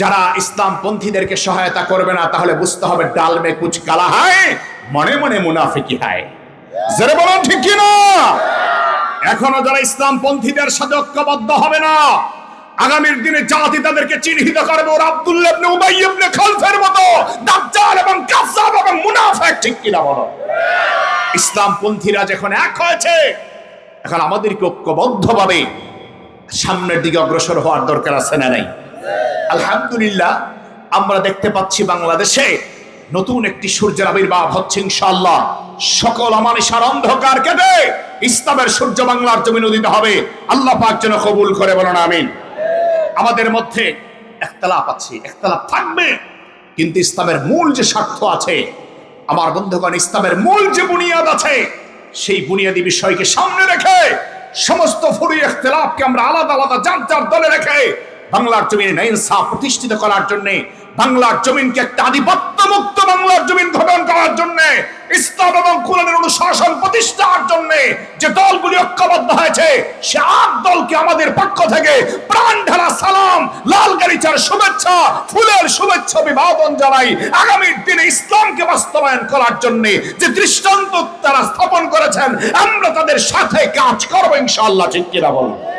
যারা ইসলাম পন্থীদেরকে সহায়তা করবে না, তাহলে বুঝতে হবে ডাল মে কুচ কালা হায়, মনে মনে মুনাফিকি হয়। ঠিক কি না? এখনও যারা ইসলাম পন্থীদের সাথে ঐক্যবদ্ধ হবে না, আগামীর দিনে জাতি তাদেরকে চিহ্নিত করবে ওরা আব্দুল্লাহ খালফের মতো এবং কাযযাব এবং ঠিক কিনা বলো? ইসলাম পন্থীরা যখন এক হয়েছে, এখন আমাদেরকে ঐক্যবদ্ধভাবে সামনের দিকে অগ্রসর হওয়ার দরকার আছে না নাই? আলহামদুলিল্লাহ, আমরা দেখতে পাচ্ছি বাংলাদেশে নতুন একটি সূর্যের আবির্ভাব হচ্ছে ইনশাআল্লাহ। সকল আমানিশার অন্ধকার কেটে ইসলামের সূর্য বাংলার জমিন উদিত হবে। আল্লাহ পাক যেন কবুল করে বলেন, আমিন। আমাদের মধ্যে একতলাপ আছে, একতলাপ থাকবে, কিন্তু ইসলামের মূল যে স্বার্থ আছে, আমার বন্ধুগণ, ইসলামের মূল যে বুনিয়াদ আছে, সেই বুনিয়াদি বিষয়কে সামনে রেখে সমস্ত ফুরি ইখতিলাফকে আমরা আলাদা আলাদা যার যার দলে রেখে বাংলার জমিনে নাইনসা প্রতিষ্ঠিত করার জন্য, বাংলার জমিনকে একটা আধিপত্য মুক্ত বাংলার জমিন গঠন করার জন্য, ইসলাম এবং কোরআনের অনুশাসন প্রতিষ্ঠার জন্য যে দলগুলি ঐক্যবদ্ধ হয়েছে, সে আট দলকে আমাদের পক্ষ থেকে প্রাণ ঢালা সালাম, লাল গালিচার শুভেচ্ছা, ফুলের শুভেচ্ছা অভিবাদন জানাই আগামীর দিনে ইসলামকে বাস্তবায়ন করার জন্য যে দৃষ্টান্ত তারা স্থাপন করেছেন, আমরা তাদের সাথে কাজ করব ইনশাআল্লাহ, ঠিক কিনা বলুন